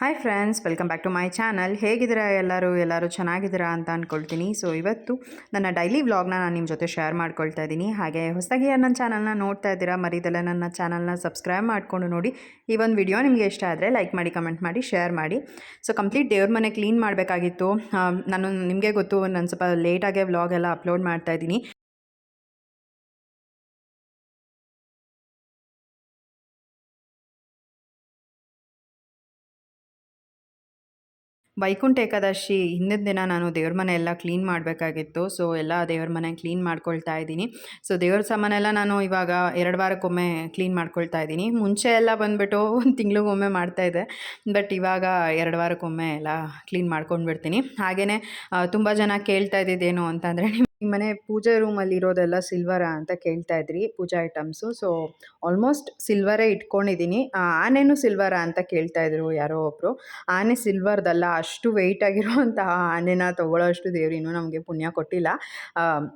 Hi friends welcome back to my channel ಹೇಗಿದ್ದೀರಾ ಎಲ್ಲರೂ? ಎಲ್ಲರೂ ಚೆನ್ನಾಗಿದ್ದೀರಾ ಅಂತ ಅಂದ್ಕೊಳ್ತೀನಿ ಸೊ ಇವತ್ತು ನನ್ನ ಡೈಲಿ ವ್ಲಾಗ್ನ ನಾನು ನಿಮ್ಮ ಜೊತೆ ಶೇರ್ ಮಾಡ್ಕೊಳ್ತಾ ಇದ್ದೀನಿ. ಹಾಗೆ ಹೊಸದಾಗಿ ನನ್ನ ಚಾನಲ್ನ ನೋಡ್ತಾ ಇದ್ದೀರಾ, ಮರಿದಲ್ಲ ನನ್ನ ಚಾನಲ್ನ ಸಬ್ಸ್ಕ್ರೈಬ್ ಮಾಡಿಕೊಂಡು ನೋಡಿ. ಈ ಒಂದು ವಿಡಿಯೋ ನಿಮಗೆ ಇಷ್ಟ ಆದರೆ ಲೈಕ್ ಮಾಡಿ ಕಮೆಂಟ್ ಮಾಡಿ ಶೇರ್ ಮಾಡಿ. ಸೊ ಕಂಪ್ಲೀಟ್ ದೇವ್ರ ಮನೆ ಕ್ಲೀನ್ ಮಾಡಬೇಕಾಗಿತ್ತು. ನಾನು ನಿಮಗೆ ಗೊತ್ತು ನಾನು ಸ್ವಲ್ಪ ಲೇಟಾಗೆ ವ್ಲಾಗ್ ಎಲ್ಲ ಅಪ್ಲೋಡ್ ಮಾಡ್ತಾ ಇದ್ದೀನಿ. ವೈಕುಂಠ ಏಕಾದಶಿ ಹಿಂದಿನ ದಿನ ನಾನು ದೇವ್ರ ಮನೆ ಎಲ್ಲ ಕ್ಲೀನ್ ಮಾಡಬೇಕಾಗಿತ್ತು. ಸೊ, ಎಲ್ಲ ದೇವ್ರ ಮನೆ ಕ್ಲೀನ್ ಮಾಡ್ಕೊಳ್ತಾ ಇದ್ದೀನಿ. ಸೊ, ದೇವ್ರ ಸಾಮಾನೆಲ್ಲ ನಾನು ಇವಾಗ ಎರಡು ವಾರಕ್ಕೊಮ್ಮೆ ಕ್ಲೀನ್ ಮಾಡ್ಕೊಳ್ತಾ ಇದ್ದೀನಿ. ಮುಂಚೆ ಎಲ್ಲ ಬಂದುಬಿಟ್ಟು ಒಂದು ತಿಂಗಳಿಗೊಮ್ಮೆ ಮಾಡ್ತಾಯಿದ್ದೆ ಬಟ್ ಇವಾಗ ಎರಡು ವಾರಕ್ಕೊಮ್ಮೆ ಎಲ್ಲ ಕ್ಲೀನ್ ಮಾಡ್ಕೊಂಡು ಬಿಡ್ತೀನಿ ಹಾಗೆಯೇ ತುಂಬ ಜನ ಕೇಳ್ತಾ ಇದ್ದಿದ್ದೇನು ಅಂತಂದರೆ ನಿಮ್ಮ ಮನೆ ಪೂಜೆ ರೂಮಲ್ಲಿ ಇರೋದೆಲ್ಲ ಸಿಲ್ವರಾ ಅಂತ ಕೇಳ್ತಾ ಇದ್ರಿ, ಪೂಜಾ ಐಟಮ್ಸು. ಸೊ, ಆಲ್ಮೋಸ್ಟ್ ಸಿಲ್ವರೇ ಇಟ್ಕೊಂಡಿದ್ದೀನಿ. ಆನೆನೂ ಸಿಲ್ವರಾ ಅಂತ ಕೇಳ್ತಾ ಇದ್ರು ಯಾರೋ ಒಬ್ಬರು ಆನೆ ಸಿಲ್ವರ್ದಲ್ಲ, ಅಷ್ಟು ವೆಯ್ಟ್ ಆಗಿರುವಂತಹ ಆನೆನ ತೊಗೊಳ್ಳೋಷ್ಟು ದೇವ್ರಿನೂ ನಮಗೆ ಪುಣ್ಯ ಕೊಟ್ಟಿಲ್ಲ.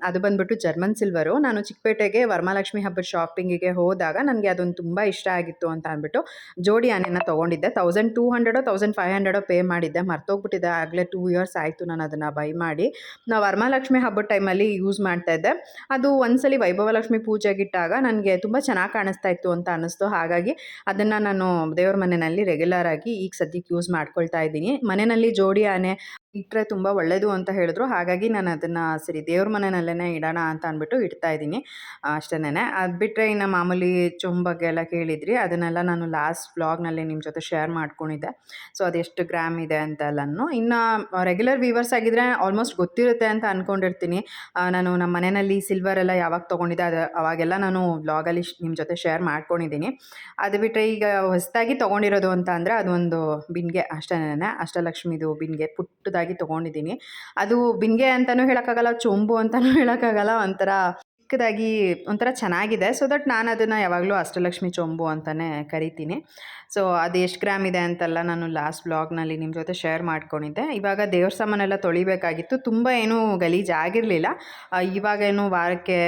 ಅದು ಬಂದ್ಬಿಟ್ಟು ಜರ್ಮನ್ ಸಿಲ್ವರು. ನಾನು ಚಿಕ್ಕಪೇಟೆಗೆ ವರಮಹಾಲಕ್ಷ್ಮಿ ಹಬ್ಬದ ಶಾಪಿಂಗಿಗೆ ಹೋದಾಗ ನನಗೆ ಅದೊಂದು ತುಂಬ ಇಷ್ಟ ಆಗಿತ್ತು ಅಂತ ಅಂದ್ಬಿಟ್ಟು ಜೋಡಿ ಆನೆನ ತೊಗೊಂಡಿದ್ದೆ. ತೌಸಂಡ್ ಟೂ ಹಂಡ್ರೆಡೋ ತೌಸಂಡ್ ಫೈವ್ ಹಂಡ್ರೆಡೋ ಪೇ ಮಾಡಿದ್ದೆ. ಮರ್ತೋಗ್ಬಿಟ್ಟಿದ್ದೆ ಆಗಲೇ ಟೂ ಇಯರ್ಸ್ ಆಯಿತು ನಾನು ಅದನ್ನು ಬೈ ಮಾಡಿ. ನಾವು ವರಮಹಾಲಕ್ಷ್ಮಿ ಹಬ್ಬದ ಟೈಮಲ್ಲಿ ಅಲ್ಲಿ ಯೂಸ್ ಮಾಡ್ತಾ ಇದ್ದೆ. ಅದು ಒಂದ್ಸಲಿ ವೈಭವಲಕ್ಷ್ಮಿ ಪೂಜೆಗಿಟ್ಟಾಗ ನನಗೆ ತುಂಬ ಚೆನ್ನಾಗಿ ಕಾಣಿಸ್ತಾ ಇತ್ತು ಅಂತ ಅನ್ನಿಸ್ತು. ಹಾಗಾಗಿ ಅದನ್ನು ನಾನು ದೇವ್ರ ಮನೆಯಲ್ಲಿ ರೆಗ್ಯುಲರ್ ಆಗಿ ಈಗ ಸದ್ಯಕ್ಕೆ ಯೂಸ್ ಮಾಡ್ಕೊಳ್ತಾ ಇದ್ದೀನಿ. ಮನೆಯಲ್ಲಿ ಜೋಡಿ ಆನೆ ಇಟ್ಟರೆ ತುಂಬ ಒಳ್ಳೆಯದು ಅಂತ ಹೇಳಿದ್ರು. ಹಾಗಾಗಿ ನಾನು ಅದನ್ನು ಸರಿ ದೇವ್ರ ಮನೆಯಲ್ಲೇ ಇಡೋಣ ಅಂತ ಅಂದ್ಬಿಟ್ಟು ಇಡ್ತಾ ಇದ್ದೀನಿ. ಅಷ್ಟೇನೆ ಅದು ಬಿಟ್ಟರೆ ಇನ್ನು ಮಾಮೂಲಿ ಬಗ್ಗೆ ಎಲ್ಲ ಕೇಳಿದ್ರಿ. ಅದನ್ನೆಲ್ಲ ನಾನು ಲಾಸ್ಟ್ ಬ್ಲಾಗ್ನಲ್ಲಿ ನಿಮ್ಮ ಜೊತೆ ಶೇರ್ ಮಾಡ್ಕೊಂಡಿದ್ದೆ. ಸೊ ಅದೆಷ್ಟು ಗ್ರಾಮ್ ಇದೆ ಅಂತೆಲ್ಲನೂ. ಇನ್ನು ರೆಗ್ಯುಲರ್ ವ್ಯೂವರ್ಸ್ ಆಗಿದ್ದರೆ ಆಲ್ಮೋಸ್ಟ್ ಗೊತ್ತಿರುತ್ತೆ ಅಂತ ಅಂದ್ಕೊಂಡಿರ್ತೀನಿ ನಾನು ನಮ್ಮ ಮನೆಯಲ್ಲಿ ಸಿಲ್ವರ್ ಎಲ್ಲ ಯಾವಾಗ ತೊಗೊಂಡಿದ್ದೆ ಅದು, ಅವಾಗೆಲ್ಲ ನಾನು ವ್ಲಾಗಲ್ಲಿ ನಿಮ್ಮ ಜೊತೆ ಶೇರ್ ಮಾಡ್ಕೊಂಡಿದ್ದೀನಿ. ಅದು ಬಿಟ್ಟರೆ ಈಗ ಹೊಸದಾಗಿ ತೊಗೊಂಡಿರೋದು ಅಂತ ಅಂದರೆ ಅದೊಂದು ಬಿನ್ಗೆ ಅಷ್ಟೇನೆ ಅಷ್ಟಲಕ್ಷ್ಮಿದು ಬಿನ್ಗೆ ಪುಟ್ಟದಾಗಿ ಆಗಿ ತೊಗೊಂಡಿದ್ದೀನಿ. ಅದು ಬಿಂಗೆ ಅಂತಲೂ ಹೇಳೋಕ್ಕಾಗಲ್ಲ, ಚೊಂಬು ಅಂತಲೂ ಹೇಳೋಕ್ಕಾಗಲ್ಲ, ಒಂಥರ ಚಿಕ್ಕದಾಗಿ ಒಂಥರ ಚೆನ್ನಾಗಿದೆ. ಸೊ ದಟ್ ನಾನು ಅದನ್ನು ಯಾವಾಗಲೂ ಅಷ್ಟಲಕ್ಷ್ಮಿ ಚೊಂಬು ಅಂತಲೇ ಕರಿತೀನಿ. ಸೊ ಅದು ಎಷ್ಟು ಗ್ರಾಮ್ ಇದೆ ಅಂತೆಲ್ಲ ನಾನು ಲಾಸ್ಟ್ ಬ್ಲಾಗ್ನಲ್ಲಿ ನಿಮ್ಮ ಜೊತೆ ಶೇರ್ ಮಾಡ್ಕೊಂಡಿದ್ದೆ. ಇವಾಗ ದೇವ್ರ ಸಾಮಾನೆಲ್ಲ ತೊಳಿಬೇಕಾಗಿತ್ತು. ತುಂಬ ಏನೂ ಗಲೀಜು ಆಗಿರಲಿಲ್ಲ. ಇವಾಗೇನು ವಾರಕ್ಕೆ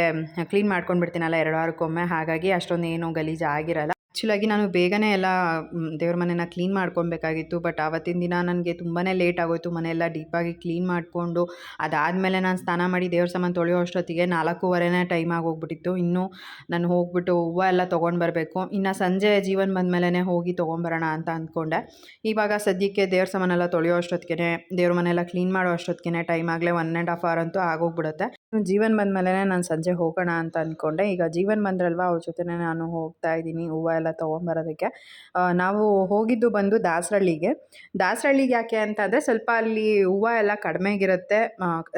ಕ್ಲೀನ್ ಮಾಡ್ಕೊಂಡು ಬಿಡ್ತೀನಲ್ಲ ಎರಡು ವಾರಕ್ಕೊಮ್ಮೆ. ಹಾಗಾಗಿ ಅಷ್ಟೊಂದು ಏನೂ ಗಲೀಜು ಆಗಿರಲ್ಲ. ಆ್ಯಕ್ಚುಲಾಗಿ ನಾನು ಬೇಗನೆ ಎಲ್ಲ ದೇವ್ರ ಮನೆನ ಕ್ಲೀನ್ ಮಾಡ್ಕೊಳ್ಬೇಕಾಗಿತ್ತು. ಬಟ್ ಆವತ್ತಿನ ದಿನ ನನಗೆ ತುಂಬಾ ಲೇಟ್ ಆಗೋಯಿತು. ಮನೆಯೆಲ್ಲ ಡೀಪಾಗಿ ಕ್ಲೀನ್ ಮಾಡಿಕೊಂಡು, ಅದಾದಮೇಲೆ ನಾನು ಸ್ನಾನ ಮಾಡಿ ದೇವ್ರ ಸಾಮಾನು ತೊಳೆಯೋ ಅಷ್ಟೊತ್ತಿಗೆ ನಾಲ್ಕೂವರೆನೇ ಟೈಮ್ ಆಗೋಗ್ಬಿಟ್ಟಿತ್ತು. ಇನ್ನೂ ನಾನು ಹೋಗ್ಬಿಟ್ಟು ಹೂವು ಎಲ್ಲ ತೊಗೊಂಡು ಬರಬೇಕು. ಇನ್ನು ಸಂಜೆ ಜೀವನ ಬಂದಮೇಲೆ ಹೋಗಿ ತೊಗೊಂಬರೋಣ ಅಂತ ಅಂದ್ಕೊಂಡೆ. ಇವಾಗ ಸದ್ಯಕ್ಕೆ ದೇವ್ರ ಸಾಮಾನೆಲ್ಲ ತೊಳೆಯೋ ಅಷ್ಟೊತ್ತಿಗೆ ದೇವ್ರ ಮನೆಯೆಲ್ಲ ಕ್ಲೀನ್ ಮಾಡೋ ಅಷ್ಟೊತ್ತಿಗೆ ಟೈಮ್ ಆಗಲೇ ಒನ್ ಆ್ಯಂಡ್ ಹಾಫ್ ಅವರ್ ಅಂತೂ ಆಗೋಗ್ಬಿಡುತ್ತೆ. ಜೀವನ್ ಬಂದಮೇಲೆ ನಾನು ಸಂಜೆ ಹೋಗೋಣ ಅಂತ ಅಂದ್ಕೊಂಡೆ ಈಗ ಜೀವನ್ ಬಂದ್ರಲ್ವಾ, ಅವ್ರ ಜೊತೆನೇ ನಾನು ಹೋಗ್ತಾ ಇದ್ದೀನಿ, ಹೂವು ಎಲ್ಲ ತೊಗೊಂಬರೋದಕ್ಕೆ. ನಾವು ಹೋಗಿದ್ದು ಬಂದು ದಾಸರಳ್ಳಿಗೆ. ದಾಸರಳ್ಳಿಗೆ ಯಾಕೆ ಅಂತಂದರೆ ಸ್ವಲ್ಪ ಅಲ್ಲಿ ಹೂವು ಎಲ್ಲ ಕಡಿಮೆಗಿರುತ್ತೆ.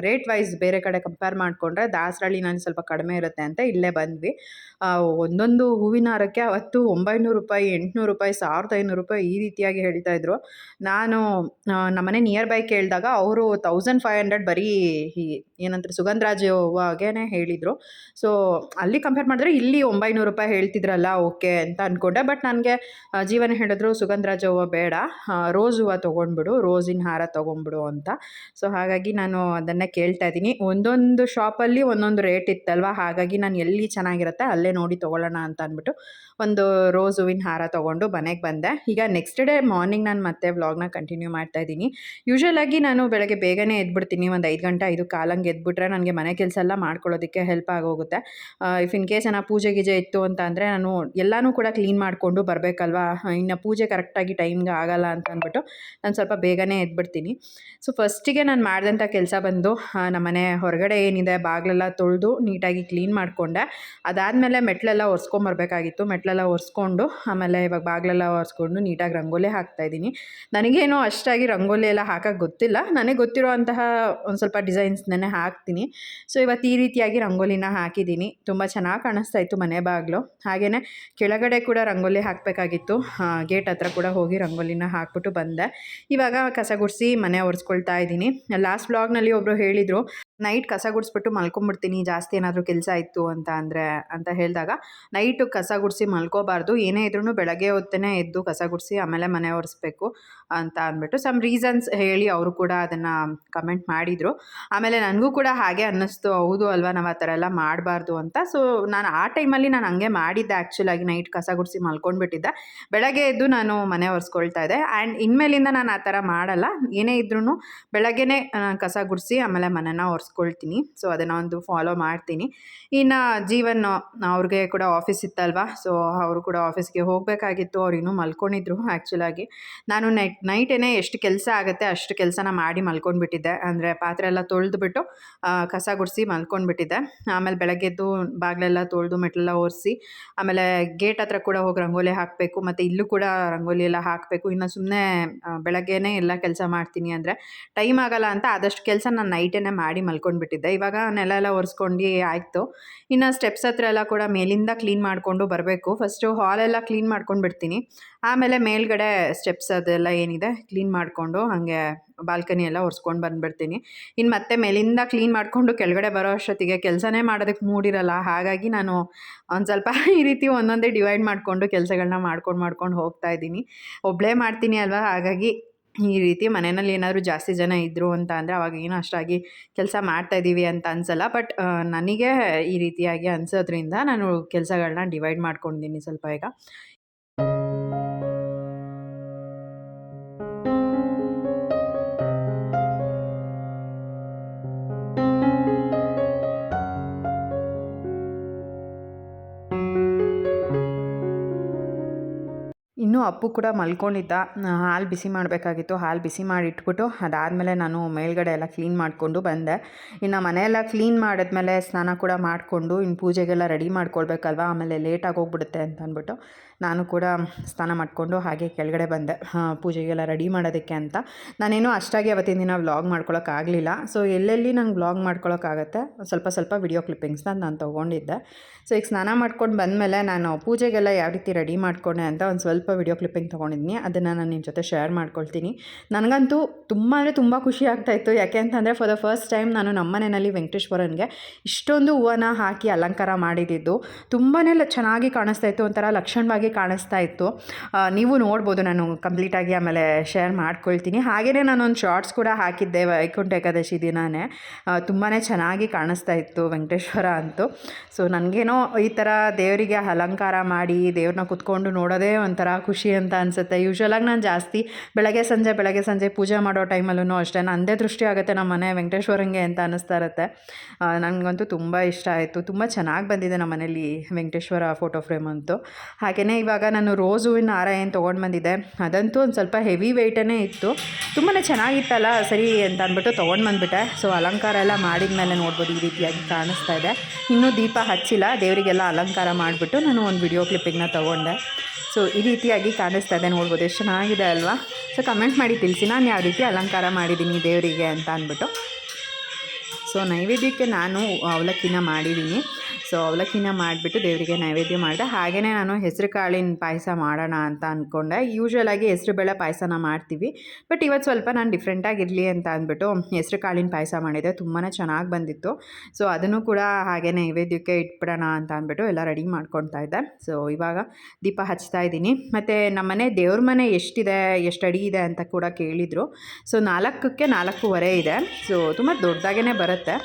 ರೇಟ್ ವೈಸ್ ಬೇರೆ ಕಡೆ ಕಂಪೇರ್ ಮಾಡಿಕೊಂಡ್ರೆ ದಾಸರಳ್ಳಿನಲ್ಲಿ ಸ್ವಲ್ಪ ಕಡಿಮೆ ಇರುತ್ತೆ ಅಂತ ಇಲ್ಲೇ ಬಂದ್ವಿ. ಒಂದೊಂದು ಹೂವಿನ ಹಾರಕ್ಕೆ ಅವತ್ತು ಒಂಬೈನೂರು ರೂಪಾಯಿ, ಎಂಟುನೂರು ರೂಪಾಯಿ, ಸಾವಿರದ ಐನೂರು ರೂಪಾಯಿ ಈ ರೀತಿಯಾಗಿ ಹೇಳ್ತಾಯಿದ್ರು ನಾನು ನಮ್ಮನೆ ನಿಯರ್ ಬೈ ಕೇಳಿದಾಗ ಅವರು ತೌಸಂಡ್ ಫೈವ್ ಹಂಡ್ರೆಡ್ ಬರೀ ಏನಂತಾರೆ ಸುಗಂಧರಾಜ ಹೂವಾಗೇ ಹೇಳಿದರು. ಸೊ ಅಲ್ಲಿ ಕಂಪೇರ್ ಮಾಡಿದ್ರೆ ಇಲ್ಲಿ ಒಂಬೈನೂರು ರೂಪಾಯಿ ಹೇಳ್ತಿದ್ರಲ್ಲ ಓಕೆ ಅಂತ ಅಂದ್ಕೊಂಡೆ ಬಟ್ ನನಗೆ ಜೀವನ ಹೇಳಿದ್ರು ಸುಗಂಧರಾಜ ಹೂವು ಬೇಡ ರೋಸ್ ಹೂವು ತೊಗೊಂಡ್ಬಿಡು ರೋಸಿನ ಹಾರ ತೊಗೊಂಬಿಡು ಅಂತ. ಸೊ ಹಾಗಾಗಿ ನಾನು ಅದನ್ನೇ ಕೇಳ್ತಾ ಇದ್ದೀನಿ. ಒಂದೊಂದು ಶಾಪಲ್ಲಿ ಒಂದೊಂದು ರೇಟ್ ಇತ್ತಲ್ವ? ಹಾಗಾಗಿ ನಾನು ಎಲ್ಲಿ ಚೆನ್ನಾಗಿರುತ್ತೆ ಅಲ್ಲೇ ನೋಡಿ ತೊಗೊಳ್ಳೋಣ ಅಂತ ಅಂದ್ಬಿಟ್ಟು ಒಂದು ರೋಸ್ ಹೂವಿನ ಹಾರ ತೊಗೊಂಡು ಮನೆಗೆ ಬಂದೆ. ಈಗ ನೆಕ್ಸ್ಟ್ ಡೇ ಮಾರ್ನಿಂಗ್ ನಾನು ಮತ್ತೆ ವ್ಲಾಗ್ನ ಕಂಟಿನ್ಯೂ ಮಾಡ್ತಾ ಇದ್ದೀನಿ. ಯೂಶ್ವಲಾಗಿ ನಾನು ಬೆಳಗ್ಗೆ ಬೇಗನೆ ಎದ್ಬಿಡ್ತೀನಿ, ಒಂದು ಐದು ಗಂಟೆ, ಐದು ಕಾಲಂಗೆ ಎದ್ಬಿಟ್ರೆ ನನಗೆ ಮನೆ ಕೆಲಸ ಎಲ್ಲ ಮಾಡ್ಕೊಳ್ಳೋದಕ್ಕೆ ಹೆಲ್ಪ್ ಆಗೋಗುತ್ತೆ. ಇಫ್ ಇನ್ ಕೇಸ್ ಏನೋ ಪೂಜೆ ಗೀಜೆ ಇತ್ತು ಅಂತ ಅಂದರೆ ನಾನು ಎಲ್ಲನೂ ಕೂಡ ಕ್ಲೀನ್ ಮಾಡಿಕೊಂಡು ಬರಬೇಕಲ್ವಾ? ಇನ್ನು ಪೂಜೆ ಕರೆಕ್ಟಾಗಿ ಟೈಮ್ಗೆ ಆಗಲ್ಲ ಅಂತ ಅಂದ್ಬಿಟ್ಟು ನಾನು ಸ್ವಲ್ಪ ಬೇಗನೆ ಎದ್ಬಿಡ್ತೀನಿ. ಸೊ ಫಸ್ಟಿಗೆ ನಾನು ಮಾಡಿದಂಥ ಕೆಲಸ ಬಂದು ನಮ್ಮ ಮನೆ ಹೊರಗಡೆ ಏನಿದೆ, ಬಾಗಿಲೆಲ್ಲ ತೊಳೆದು ನೀಟಾಗಿ ಕ್ಲೀನ್ ಮಾಡಿಕೊಂಡೆ. ಅದಾದಮೇಲೆ ಮೆಟ್ಲೆಲ್ಲ ಒರೆಸ್ಕೊಂಬರ್ಬೇಕಾಗಿತ್ತು ಮೆಟ್ಲೆಲ್ಲ ಒರೆಸ್ಕೊಂಡು ಆಮೇಲೆ ಇವಾಗ ಬಾಗಿಲೆಲ್ಲ ಒರೆಸ್ಕೊಂಡು ನೀಟಾಗಿ ರಂಗೋಲಿ ಹಾಕ್ತಾಯಿದ್ದೀನಿ ನನಗೇನು ಅಷ್ಟಾಗಿ ರಂಗೋಲಿ ಎಲ್ಲ ಹಾಕೋಕ್ಕೆ ಗೊತ್ತಿಲ್ಲ. ನನಗೆ ಗೊತ್ತಿರೋ ಅಂತಹ ಒಂದು ಸ್ವಲ್ಪ ಡಿಸೈನ್ಸ್ನೇ ಹಾಕ್ತೀನಿ. ಸೊ ಇವತ್ತು ಈ ರೀತಿಯಾಗಿ ರಂಗೋಲಿನ ಹಾಕಿದ್ದೀನಿ. ತುಂಬ ಚೆನ್ನಾಗಿ ಕಾಣಿಸ್ತಾ ಇತ್ತು ಮನೆ ಬಾಗಿಲು. ಹಾಗೆಯೇ ಕೆಳಗಡೆ ಕೂಡ ರಂಗೋಲಿ ಹಾಕಬೇಕಾಗಿತ್ತು. ಗೇಟ್ ಹತ್ರ ಕೂಡ ಹೋಗಿ ರಂಗೋಲಿನ ಹಾಕ್ಬಿಟ್ಟು ಬಂದೆ. ಇವಾಗ ಕಸ ಗುಡಿಸಿ ಮನೆ ಒರೆಸ್ಕೊಳ್ತಾ ಇದ್ದೀನಿ. ಲಾಸ್ಟ್ ಬ್ಲಾಗ್ನಲ್ಲಿ ಒಬ್ಬರು ಹೇಳಿದರು ನೈಟ್ ಕಸ ಗುಡಿಸ್ಬಿಟ್ಟು ಮಲ್ಕೊಂಬಿಡ್ತೀನಿ, ಜಾಸ್ತಿ ಏನಾದರೂ ಕೆಲಸ ಇತ್ತು ಅಂತ ಅಂದರೆ, ಅಂತ ಹೇಳಿದಾಗ ನೈಟು ಕಸ ಗುಡಿಸಿ ಮಲ್ಕೋಬಾರ್ದು, ಏನೇ ಇದ್ರೂ ಬೆಳಗ್ಗೆ ಹೊತ್ತೇ ಎದ್ದು ಕಸ ಗುಡಿಸಿ ಆಮೇಲೆ ಮನೆ ಒರೆಸ್ಬೇಕು ಅಂತ ಅಂದ್ಬಿಟ್ಟು ಸಮ್ ರೀಸನ್ಸ್ ಹೇಳಿ ಅವರು ಕೂಡ ಅದನ್ನು ಕಮೆಂಟ್ ಮಾಡಿದರು. ಆಮೇಲೆ ನನಗೂ ಕೂಡ ಹಾಗೆ ಅನ್ನಿಸ್ತು, ಹೌದು ಅಲ್ವಾ ನಾವು ಆ ಥರ ಎಲ್ಲ ಮಾಡಬಾರ್ದು ಅಂತ. ಸೊ ನಾನು ಆ ಟೈಮಲ್ಲಿ ನಾನು ಹಂಗೆ ಮಾಡಿದ್ದೆ ಆ್ಯಕ್ಚುಲಾಗಿ ನೈಟ್ ಕಸ ಗುಡಿಸಿ ಮಲ್ಕೊಂಡ್ಬಿಟ್ಟಿದ್ದೆ. ಬೆಳಗ್ಗೆ ಎದ್ದು ನಾನು ಮನೆ ಒರೆಸ್ಕೊಳ್ತಾ ಇದ್ದೆ. ಆ್ಯಂಡ್ ಇನ್ಮೇಲಿಂದ ನಾನು ಆ ಥರ ಮಾಡಲ್ಲ, ಏನೇ ಇದ್ರೂ ಬೆಳಗ್ಗೆನೇ ಕಸ ಗುಡಿಸಿ ಆಮೇಲೆ ಮನೆನ ಒರೆಸ್ಕೊಳ್ತೀನಿ ಸೊ ಅದನ್ನು ಒಂದು ಫಾಲೋ ಮಾಡ್ತೀನಿ. ಇನ್ನು ಜೀವನ್, ಅವ್ರಿಗೆ ಕೂಡ ಆಫೀಸ್ ಇತ್ತಲ್ವಾ? ಸೊ ಅವರು ಕೂಡ ಆಫೀಸ್ಗೆ ಹೋಗಬೇಕಾಗಿತ್ತು. ಅವ್ರು ಇನ್ನೂ ಮಲ್ಕೊಂಡಿದ್ರು ಆ್ಯಕ್ಚುಲಾಗಿ ನಾನು ನೈಟ್ ನೈಟೇನೆ ಎಷ್ಟು ಕೆಲಸ ಆಗುತ್ತೆ ಅಷ್ಟು ಕೆಲಸನ ಮಾಡಿ ಮಲ್ಕೊಂಡ್ಬಿಟ್ಟಿದ್ದೆ. ಅಂದರೆ ಪಾತ್ರೆ ಎಲ್ಲ ತೊಳೆದುಬಿಟ್ಟು ಕಸ ಗುಡಿಸಿ ಮಲ್ಕೊಂಡ್ಬಿಟ್ಟಿದ್ದೆ. ಆಮೇಲೆ ಬೆಳಗ್ಗೆದ್ದು ಬಾಗಿಲೆಲ್ಲ ತೊಳೆದು, ಮೆಟ್ಲೆಲ್ಲ ಒರೆಸಿ, ಆಮೇಲೆ ಗೇಟ್ ಹತ್ರ ಕೂಡ ಹೋಗಿ ರಂಗೋಲಿ ಹಾಕಬೇಕು, ಮತ್ತು ಇಲ್ಲೂ ಕೂಡ ರಂಗೋಲಿ ಎಲ್ಲ ಹಾಕಬೇಕು. ಇನ್ನು ಸುಮ್ಮನೆ ಬೆಳಗ್ಗೆನೇ ಎಲ್ಲ ಕೆಲಸ ಮಾಡ್ತೀನಿ ಅಂದರೆ, ಟೈಮ್ ಆಗಲ್ಲ ಅಂತ ಆದಷ್ಟು ಕೆಲಸ ನಾನು ನೈಟೇನೆ ಮಾಡಿ ಮಲ್ಕೊಂಡ್ಬಿಟ್ಟಿದ್ದೆ ಇವಾಗ ನೆಲ ಎಲ್ಲ ಒರೆಸ್ಕೊಂಡು ಆಯಿತು. ಇನ್ನು ಸ್ಟೆಪ್ಸ್ ಹತ್ರ ಎಲ್ಲ ಕೂಡ ಮೇಲಿಂದ ಕ್ಲೀನ್ ಮಾಡಿಕೊಂಡು ಬರಬೇಕು. ಫಸ್ಟು ಹಾಲೆಲ್ಲ ಕ್ಲೀನ್ ಮಾಡ್ಕೊಂಡು ಬಿಡ್ತೀನಿ. ಆಮೇಲೆ ಮೇಲ್ಗಡೆ ಸ್ಟೆಪ್ಸ್ ಅದೆಲ್ಲ ಏನಿದೆ ಕ್ಲೀನ್ ಮಾಡಿಕೊಂಡು ಹಾಗೆ ಬಾಲ್ಕನಿ ಎಲ್ಲ ಒರೆಸ್ಕೊಂಡು ಬಂದುಬಿಡ್ತೀನಿ. ಇನ್ನು ಮತ್ತೆ ಮೇಲಿಂದ ಕ್ಲೀನ್ ಮಾಡಿಕೊಂಡು ಕೆಳಗಡೆ ಬರೋ ಅಷ್ಟೊತ್ತಿಗೆ ಕೆಲಸನೇ ಮಾಡೋದಕ್ಕೆ ಮೂಡಿರಲ್ಲ ಹಾಗಾಗಿ ನಾನು ಒಂದು ಸ್ವಲ್ಪ ಈ ರೀತಿ ಒಂದೊಂದೇ ಡಿವೈಡ್ ಮಾಡಿಕೊಂಡು ಕೆಲಸಗಳನ್ನ ಮಾಡ್ಕೊಂಡು ಮಾಡ್ಕೊಂಡು ಹೋಗ್ತಾ ಇದ್ದೀನಿ. ಒಬ್ಬಳೇ ಮಾಡ್ತೀನಿ ಅಲ್ವಾ? ಹಾಗಾಗಿ ಈ ರೀತಿ ಮನೆಯಲ್ಲಿ ಏನಾದರೂ ಜಾಸ್ತಿ ಜನ ಇದ್ದರು ಅಂತ ಅಂದರೆ ಅವಾಗ ಏನು ಅಷ್ಟಾಗಿ ಕೆಲಸ ಮಾಡ್ತಾಯಿದ್ದೀವಿ ಅಂತ ಅನ್ಸಲ್ಲ. ಬಟ್ ನನಗೆ ಈ ರೀತಿಯಾಗಿ ಅನಿಸೋದ್ರಿಂದ ನಾನು ಕೆಲಸಗಳನ್ನ ಡಿವೈಡ್ ಮಾಡ್ಕೊಂಡಿದ್ದೀನಿ ಸ್ವಲ್ಪ ಈಗ. ಇನ್ನೂ ಅಪ್ಪು ಕೂಡ ಮಲ್ಕೊಂಡಿದ್ದ. ಹಾಲು ಬಿಸಿ ಮಾಡಬೇಕಾಗಿತ್ತು. ಹಾಲು ಬಿಸಿ ಮಾಡಿ ಇಟ್ಬಿಟ್ಟು ಅದಾದಮೇಲೆ ನಾನು ಮೇಲ್ಗಡೆ ಎಲ್ಲ ಕ್ಲೀನ್ ಮಾಡಿಕೊಂಡು ಬಂದೆ. ಇನ್ನು ಮನೆಯೆಲ್ಲ ಕ್ಲೀನ್ ಮಾಡಿದ್ಮೇಲೆ ಸ್ನಾನ ಕೂಡ ಮಾಡಿಕೊಂಡು ಇನ್ನು ಪೂಜೆಗೆಲ್ಲ ರೆಡಿ ಮಾಡ್ಕೊಳ್ಬೇಕಲ್ವ? ಆಮೇಲೆ ಲೇಟಾಗಿ ಹೋಗ್ಬಿಡುತ್ತೆ ಅಂತ ಅಂದ್ಬಿಟ್ಟು ನಾನು ಕೂಡ ಸ್ನಾನ ಮಾಡಿಕೊಂಡು ಹಾಗೆ ಕೆಳಗಡೆ ಬಂದೆ. ಪೂಜೆಗೆಲ್ಲ ರೆಡಿ ಮಾಡೋದಕ್ಕೆ ಅಂತ. ನಾನೇನು ಅಷ್ಟಾಗಿ ಅವತ್ತಿನ ದಿನ ವ್ಲಾಗ್ ಮಾಡ್ಕೊಳಕ್ಕಾಗಲಿಲ್ಲ ಸೊ ಎಲ್ಲೆಲ್ಲಿ ನಂಗೆ ವ್ಲಾಗ್ ಮಾಡ್ಕೊಳಕ್ಕಾಗತ್ತೆ? ಸ್ವಲ್ಪ ಸ್ವಲ್ಪ ವಿಡಿಯೋ ಕ್ಲಿಪ್ಪಿಂಗ್ಸ್ನ ನಾನು ತೊಗೊಂಡಿದ್ದೆ. ಸೊ ಈಗ ಸ್ನಾನ ಮಾಡ್ಕೊಂಡು ಬಂದಮೇಲೆ ನಾನು ಪೂಜೆಗೆಲ್ಲ ಯಾವ ರೀತಿ ರೆಡಿ ಮಾಡ್ಕೊಂಡೆ ಅಂತ ಒಂದು ಸ್ವಲ್ಪ ವಿಡಿಯೋ ಕ್ಲಿಪ್ಪಿಂಗ್ ತೊಗೊಂಡಿದ್ದೀನಿ ಅದನ್ನು ನಾನು ನಿಮ್ಮ ಜೊತೆ ಶೇರ್ ಮಾಡ್ಕೊಳ್ತೀನಿ. ನನಗಂತೂ ತುಂಬ ಅಂದರೆ ತುಂಬ ಖುಷಿ ಆಗ್ತಾಯಿತ್ತು ಯಾಕೆ ಅಂತಂದರೆ ಫಾರ್ ದ ಫಸ್ಟ್ ಟೈಮ್ ನಾನು ನಮ್ಮ ಮನೆಯಲ್ಲಿ ವೆಂಕಟೇಶ್ವರನಿಗೆ ಇಷ್ಟೊಂದು ಹೂವನ್ನ ಹಾಕಿ ಅಲಂಕಾರ ಮಾಡಿದ್ದು. ತುಂಬಾ ಚೆನ್ನಾಗಿ ಕಾಣಿಸ್ತಾ ಇತ್ತು. ಒಂಥರ ಲಕ್ಷಣವಾಗಿ ಕಾಣಿಸ್ತಾ ಇತ್ತು. ನೀವು ನೋಡ್ಬೋದು, ನಾನು ಕಂಪ್ಲೀಟಾಗಿ ಆಮೇಲೆ ಶೇರ್ ಮಾಡ್ಕೊಳ್ತೀನಿ. ಹಾಗೆಯೇ ನಾನೊಂದು ಶಾರ್ಟ್ಸ್ ಕೂಡ ಹಾಕಿದ್ದೆ ವೈಕುಂಠ ಏಕಾದಶಿ ದಿನವೇ ತುಂಬಾ ಚೆನ್ನಾಗಿ ಕಾಣಿಸ್ತಾ ಇತ್ತು ವೆಂಕಟೇಶ್ವರ ಅಂತೂ. ಸೊ ನನಗೇನೋ ಈ ಥರ ದೇವರಿಗೆ ಅಲಂಕಾರ ಮಾಡಿ, ದೇವ್ರನ್ನ ಕುತ್ಕೊಂಡು ನೋಡೋದೇ ಒಂಥರ ಖುಷಿ ಅಂತ ಅನಿಸುತ್ತೆ. ಯೂಶ್ವಲಾಗಿ ನಾನು ಜಾಸ್ತಿ ಬೆಳಗ್ಗೆ ಸಂಜೆ ಬೆಳಗ್ಗೆ ಸಂಜೆ ಪೂಜೆ ಮಾಡೋ ಟೈಮಲ್ಲೂ ಅಷ್ಟೇ. ನನ್ನದೇ ದೃಷ್ಟಿ ಆಗುತ್ತೆ ನಮ್ಮ ಮನೆ ವೆಂಕಟೇಶ್ವರಂಗೆ ಅಂತ ಅನ್ನಿಸ್ತಾ ಇರುತ್ತೆ ನನಗಂತೂ ತುಂಬ ಇಷ್ಟ ಆಯಿತು. ತುಂಬ ಚೆನ್ನಾಗಿ ಬಂದಿದೆ ನಮ್ಮ ಮನೇಲಿ ವೆಂಕಟೇಶ್ವರ ಫೋಟೋ ಫ್ರೇಮ್ ಅಂತೂ. ಹಾಗೆಯೇ ಇವಾಗ ನಾನು ರೋಸ್ ಹೂವಿನ ಹಾರ ಏನು ತೊಗೊಂಡು ಬಂದಿದ್ದೆ. ಅದಂತೂ ಒಂದು ಸ್ವಲ್ಪ ಹೆವಿ ವೆಯ್ಟೇ ಇತ್ತು. ತುಂಬಾ ಚೆನ್ನಾಗಿತ್ತಲ್ಲ ಸರಿ ಅಂತ ಅಂದ್ಬಿಟ್ಟು ತೊಗೊಂಡು ಬಂದುಬಿಟ್ಟೆ. ಸೊ ಅಲಂಕಾರ ಎಲ್ಲ ಮಾಡಿದ ಮೇಲೆ ನೋಡ್ಬೋದು ಈ ರೀತಿಯಾಗಿ ಕಾಣಿಸ್ತಾ ಇದೆ. ಇನ್ನೂ ದೀಪ ಹಚ್ಚಿಲ್ಲ. ದೇವರಿಗೆಲ್ಲ ಅಲಂಕಾರ ಮಾಡಿಬಿಟ್ಟು ನಾನು ಒಂದು ವಿಡಿಯೋ ಕ್ಲಿಪ್ಪಿಂಗ್ನ ತೊಗೊಂಡೆ. ಸೊ ಈ ರೀತಿಯಾಗಿ ಕಾಣಿಸ್ತಾ ಇದೆ. ನೋಡ್ಬೋದು ಎಷ್ಟು ಚೆನ್ನಾಗಿದೆ ಅಲ್ವಾ? ಸೊ ಕಮೆಂಟ್ ಮಾಡಿ ತಿಳಿಸಿ. ನಾನು ಯಾವ ರೀತಿ ಅಲಂಕಾರ ಮಾಡಿದ್ದೀನಿ ದೇವರಿಗೆ ಅಂತ ಅಂದ್ಬಿಟ್ಟು. ಸೊ ನೈವೇದ್ಯಕ್ಕೆ ನಾನು ಅವಲಕ್ಕಿನ ಮಾಡಿದ್ದೀನಿ. ಸೊ ಅವಲಕ್ಕಿನ ಮಾಡಿಬಿಟ್ಟು ದೇವರಿಗೆ ನೈವೇದ್ಯ ಮಾಡಿದೆ. ಹಾಗೆಯೇ ನಾನು ಹೆಸರು ಕಾಳಿನ ಪಾಯಸ ಮಾಡೋಣ ಅಂತ ಅಂದ್ಕೊಂಡೆ ಯೂಶ್ವಲಾಗಿ ಹೆಸರು ಬೇಳೆ ಪಾಯಸನ ಮಾಡ್ತೀವಿ. ಬಟ್ ಇವತ್ತು ಸ್ವಲ್ಪ ನಾನು ಡಿಫ್ರೆಂಟಾಗಿರಲಿ ಅಂತ ಅಂದ್ಬಿಟ್ಟು ಹೆಸರು ಕಾಳಿನ ಪಾಯಸ ಮಾಡಿದೆ. ತುಂಬಾ ಚೆನ್ನಾಗಿ ಬಂದಿತ್ತು. ಸೊ ಅದನ್ನು ಕೂಡ ಹಾಗೆ ನೈವೇದ್ಯಕ್ಕೆ ಇಟ್ಬಿಡೋಣ ಅಂತ ಅಂದ್ಬಿಟ್ಟು ಎಲ್ಲ ರೆಡಿ ಮಾಡ್ಕೊತಾ ಇದ್ದೆ. ಸೊ ಇವಾಗ ದೀಪ ಹಚ್ತಾ ಇದ್ದೀನಿ. ಮತ್ತು ನಮ್ಮನೆ ದೇವ್ರ ಮನೆ ಎಷ್ಟಿದೆ, ಎಷ್ಟು ಅಡಿ ಇದೆ ಅಂತ ಕೂಡ ಕೇಳಿದರು. ಸೊ ನಾಲ್ಕಕ್ಕೆ ನಾಲ್ಕೂವರೆ ಇದೆ. ಸೊ ತುಂಬ ದೊಡ್ಡದಾಗೇ ಬರುತ್ತೆ.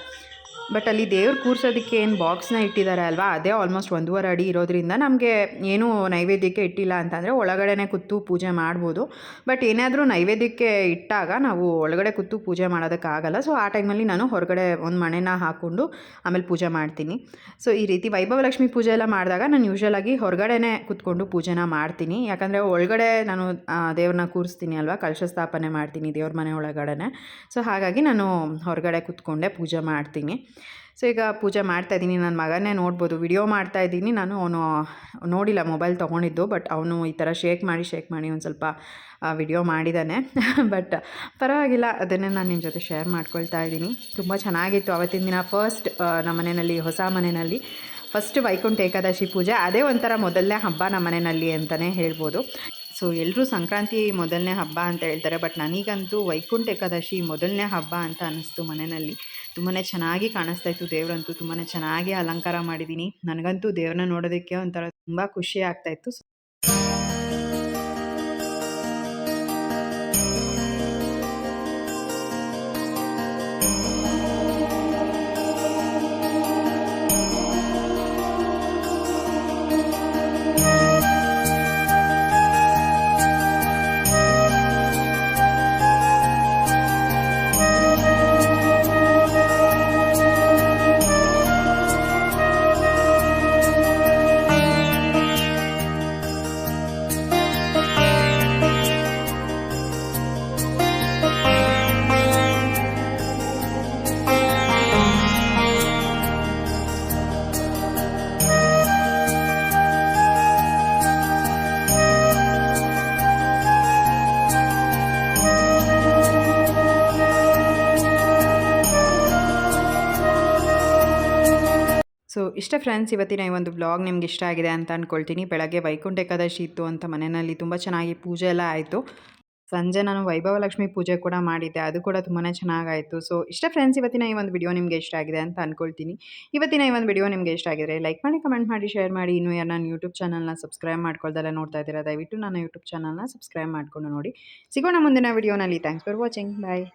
ಬಟ್ ಅಲ್ಲಿ ದೇವ್ರು ಕೂರ್ಸೋದಕ್ಕೆ ಏನು ಬಾಕ್ಸ್ನ ಇಟ್ಟಿದ್ದಾರೆ ಅಲ್ವಾ? ಅದೇ ಆಲ್ಮೋಸ್ಟ್ ಒಂದೂವರೆ ಅಡಿ ಇರೋದ್ರಿಂದ ನಮಗೆ ಏನೂ ನೈವೇದ್ಯಕ್ಕೆ ಇಟ್ಟಿಲ್ಲ ಅಂತಂದರೆ ಒಳಗಡೆನೇ ಕೂತು ಪೂಜೆ ಮಾಡ್ಬೋದು. ಬಟ್ ಏನಾದರೂ ನೈವೇದ್ಯಕ್ಕೆ ಇಟ್ಟಾಗ ನಾವು ಒಳಗಡೆ ಕೂತು ಪೂಜೆ ಮಾಡೋದಕ್ಕಾಗಲ್ಲ. ಸೊ ಆ ಟೈಮಲ್ಲಿ ನಾನು ಹೊರಗಡೆ ಒಂದು ಮಣೆನ ಹಾಕ್ಕೊಂಡು ಆಮೇಲೆ ಪೂಜೆ ಮಾಡ್ತೀನಿ. ಸೊ ಈ ರೀತಿ ವೈಭವ ಲಕ್ಷ್ಮಿ ಪೂಜೆ ಎಲ್ಲ ಮಾಡಿದಾಗ ನಾನು ಯೂಶ್ವಲಾಗಿ ಹೊರಗಡೆನೇ ಕೂತ್ಕೊಂಡು ಪೂಜೆನ ಮಾಡ್ತೀನಿ. ಯಾಕಂದರೆ ಒಳಗಡೆ ನಾನು ದೇವ್ರನ್ನ ಕೂರಿಸ್ತೀನಿ ಅಲ್ವಾ? ಕಲಶ ಸ್ಥಾಪನೆ ಮಾಡ್ತೀನಿ ದೇವ್ರ ಮನೆ ಒಳಗಡೆನೆ. ಸೊ ಹಾಗಾಗಿ ನಾನು ಹೊರಗಡೆ ಕೂತ್ಕೊಂಡೆ ಪೂಜೆ ಮಾಡ್ತೀನಿ. ಸೊ ಈಗ ಪೂಜೆ ಮಾಡ್ತಾ ಇದ್ದೀನಿ. ನನ್ನ ಮಗನೇ ನೋಡ್ಬೋದು. ವಿಡಿಯೋ ಮಾಡ್ತಾ ಇದ್ದೀನಿ. ನಾನು ಅವನು, ನೋಡಿಲ್ಲ ಮೊಬೈಲ್ ತೊಗೊಂಡಿದ್ದು ಬಟ್ ಅವನು ಈ ಥರ ಶೇಕ್ ಮಾಡಿ ಶೇಕ್ ಮಾಡಿ ಒಂದು ಸ್ವಲ್ಪ ವಿಡಿಯೋ ಮಾಡಿದ್ದಾನೆ ಬಟ್ ಪರವಾಗಿಲ್ಲ. ಅದನ್ನೇ ನಾನು ನಿಮ್ಮ ಜೊತೆ ಶೇರ್ ಮಾಡ್ಕೊಳ್ತಾ ಇದ್ದೀನಿ. ತುಂಬ ಚೆನ್ನಾಗಿತ್ತು. ಅವತ್ತಿನ ದಿನ ಫಸ್ಟ್ ನಮ್ಮ ಮನೆಯಲ್ಲಿ, ಹೊಸ ಮನೆಯಲ್ಲಿ ಫಸ್ಟ್ ವೈಕುಂಠ ಏಕಾದಶಿ ಪೂಜೆ. ಅದೇ ಒಂಥರ ಮೊದಲನೇ ಹಬ್ಬ ನಮ್ಮ ಮನೆಯಲ್ಲಿ ಅಂತಲೇ ಹೇಳ್ಬೋದು. ಸೊ ಎಲ್ಲರೂ ಸಂಕ್ರಾಂತಿ ಮೊದಲನೇ ಹಬ್ಬ ಅಂತ ಹೇಳ್ತಾರೆ. ಬಟ್ ನನಗಂತೂ ವೈಕುಂಠ ಏಕಾದಶಿ ಮೊದಲನೇ ಹಬ್ಬ ಅಂತ ಅನ್ನಿಸ್ತು ಮನೆಯಲ್ಲಿ. ತುಂಬಾ ಚೆನ್ನಾಗಿ ಕಾಣಿಸ್ತಾ ಇತ್ತು ದೇವರಂತೂ. ತುಂಬಾ ಚೆನ್ನಾಗಿ ಅಲಂಕಾರ ಮಾಡಿದ್ದೀನಿ ನನಗಂತೂ ದೇವ್ರನ್ನ ನೋಡೋದಕ್ಕೆ ಒಂಥರ ತುಂಬ ಖುಷಿ ಆಗ್ತಾ ಇತ್ತು. ಇಷ್ಟ ಫ್ರೆಂಡ್ಸ್ ಇವತ್ತಿನ ಈ ಒಂದು ಬ್ಲಾಗ್ ನಿಮ್ಗೆ ಇಷ್ಟ ಆಗಿದೆ ಅಂತ ಅಂದ್ಕೊಳ್ತೀನಿ ಬೆಳಗ್ಗೆ ವೈಕುಂಠ ಏಕಾದಶಿ ಇತ್ತು ಅಂತ ಮನೆಯಲ್ಲಿ ತುಂಬ ಚೆನ್ನಾಗಿ ಪೂಜೆ ಎಲ್ಲ ಆಯಿತು. ಸಂಜೆ ನಾನು ವೈಭವ ಲಕ್ಷ್ಮಿ ಪೂಜೆ ಕೂಡ ಮಾಡಿದ್ದೆ. ಅದು ಕೂಡ ತುಂಬಾ ಚೆನ್ನಾಗಾಯಿತು. ಸೊ ಇಷ್ಟ ಫ್ರೆಂಡ್ಸ್ ಇವತ್ತಿನ ಈ ಒಂದು ವಿಡಿಯೋ ನಿಮಗೆ ಇಷ್ಟ ಆಗಿದೆ ಅಂತ ಅಂದ್ಕೊಳ್ತೀನಿ ಇವತ್ತಿನ ಈ ಒಂದು ವಿಡಿಯೋ ನಿಮಗೆ ಇಷ್ಟ ಆಗಿದ್ರೆ ಲೈಕ್ ಮಾಡಿ ಕಮೆಂಟ್ ಮಾಡಿ ಶೇರ್ ಮಾಡಿ. ಇನ್ನೂ ಯಾರು ನಾನು ಯೂಟ್ಯೂಬ್ ಚಾನಲ್ನ ಸಬ್ಸ್ಕ್ರೈಬ್ ಮಾಡ್ಕೊಳ್ದಲ್ಲ ನೋಡ್ತಾ ಇದ್ದೀರಾ, ದಯವಿಟ್ಟು ನನ್ನ ಯೂಟ್ಯೂಬ್ ಚಾನಲ್ನ ಸಬ್ಸ್ಕ್ರೈಬ್ ಮಾಡ್ಕೊಂಡು ನೋಡಿ. ಸಿಗೋಣ ಮುಂದಿನ ವಿಡಿಯೋನಲ್ಲಿ ಥ್ಯಾಂಕ್ಸ್ ಫಾರ್ ವಾಚಿಂಗ್ ಬಾಯ್